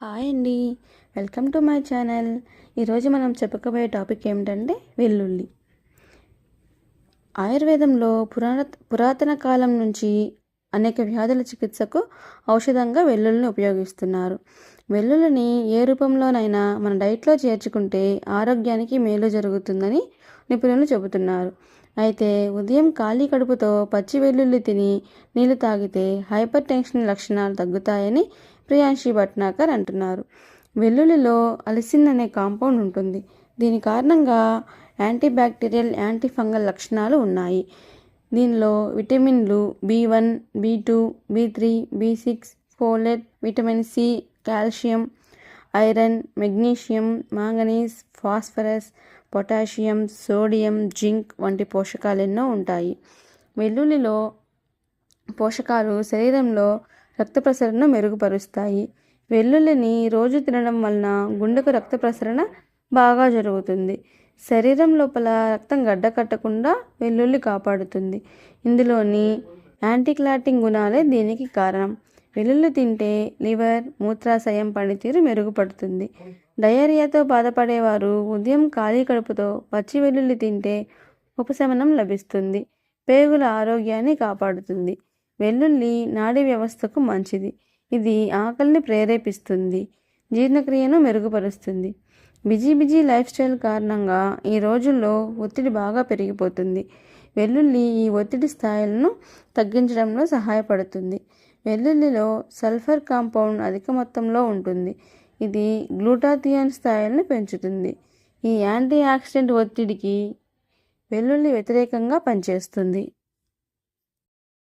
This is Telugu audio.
హాయ్ అండి. Welcome to my channel. ఈరోజు మనం చెప్పుకోబోయే టాపిక్ ఏమిటంటే వెల్లుల్లి. ఆయుర్వేదంలో పురాణ పురాతన కాలం నుంచి అనేక వ్యాధుల చికిత్సకు ఔషధంగా వెల్లుల్లిని ఉపయోగిస్తున్నారు. వెల్లుల్లిని ఏ రూపంలోనైనా మన డైట్లో చేర్చుకుంటే ఆరోగ్యానికి మేలు జరుగుతుందని నిపుణులు చెబుతున్నారు. అయితే ఉదయం ఖాళీ కడుపుతో పచ్చి వెల్లుల్లి తిని నీళ్ళు తాగితే హైపర్ టెన్షన్ లక్షణాలు తగ్గుతాయని ప్రియాంశి భట్నాకర్ అంటున్నారు. వెల్లుల్లిలో అలిసిన్ అనే కాంపౌండ్ ఉంటుంది. దీని కారణంగా యాంటీబ్యాక్టీరియల్ యాంటీ ఫంగల్ లక్షణాలు ఉన్నాయి. దీనిలో విటమిన్లు B one B two B three B six folate vitamin C calcium iron magnesium manganese phosphorus potassium sodium zinc వంటి పోషకాలు ఎన్నో ఉంటాయి. వెల్లుల్లిలో పోషకాలు శరీరంలో రక్త ప్రసరణ మెరుగుపరుస్తాయి. వెల్లుల్లిని రోజు తినడం వలన గుండెకు రక్త ప్రసరణ బాగా జరుగుతుంది. శరీరం లోపల రక్తం గడ్డ కట్టకుండా వెల్లుల్లి కాపాడుతుంది. ఇందులోని యాంటీక్లాటింగ్ గుణాలే దీనికి కారణం. వెల్లుల్లి తింటే లివర్ మూత్రాశయం పనితీరు మెరుగుపడుతుంది. డయేరియాతో బాధపడేవారు ఉదయం ఖాళీ కడుపుతో పచ్చి వెల్లుల్లి తింటే ఉపశమనం లభిస్తుంది. పేగుల ఆరోగ్యాన్ని కాపాడుతుంది. వెల్లుల్లి నాడీ వ్యవస్థకు మంచిది. ఇది ఆకలిని ప్రేరేపిస్తుంది జీర్ణక్రియను మెరుగుపరుస్తుంది. బిజీ బిజీ లైఫ్ స్టైల్ కారణంగా ఈ రోజుల్లో ఒత్తిడి బాగా పెరిగిపోతుంది. వెల్లుల్లి ఈ ఒత్తిడి స్థాయిలను తగ్గించడంలో సహాయపడుతుంది. వెల్లుల్లిలో సల్ఫర్ కాంపౌండ్ అధిక మొత్తంలో ఉంటుంది. ఇది గ్లూటాథియాన్ స్థాయిలను పెంచుతుంది. ఈ యాంటీ ఆక్సిడెంట్ ఒత్తిడికి వెల్లుల్లి వ్యతిరేకంగా పనిచేస్తుంది.